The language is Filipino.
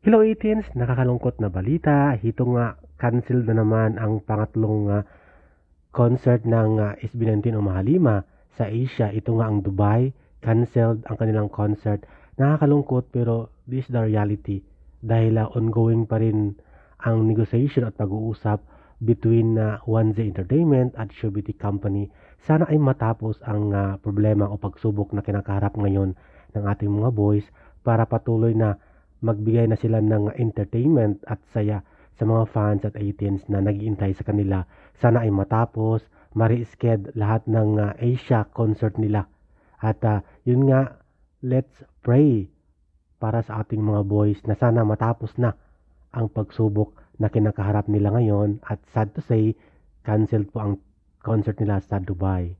Hello 18s, nakakalungkot na balita. Hito nga, cancel na naman ang pangatlong uh, concert ng uh, SB19 o Mahalima sa Asia. Ito nga ang Dubai, canceled ang kanilang concert. Nakakalungkot pero this is the reality dahil uh, ongoing pa rin ang negotiation at pag-uusap between uh, 1Z Entertainment at Showbity Company. Sana ay matapos ang uh, problema o pagsubok na kinakaharap ngayon ng ating mga boys para patuloy na magbigay na sila ng entertainment at saya sa mga fans at 18s na nagiintay sa kanila. Sana ay matapos, ma-resched lahat ng uh, Asia concert nila. At uh, yun nga, let's pray para sa ating mga boys na sana matapos na ang pagsubok na kinakaharap nila ngayon at sad to say, canceled po ang concert nila sa Dubai.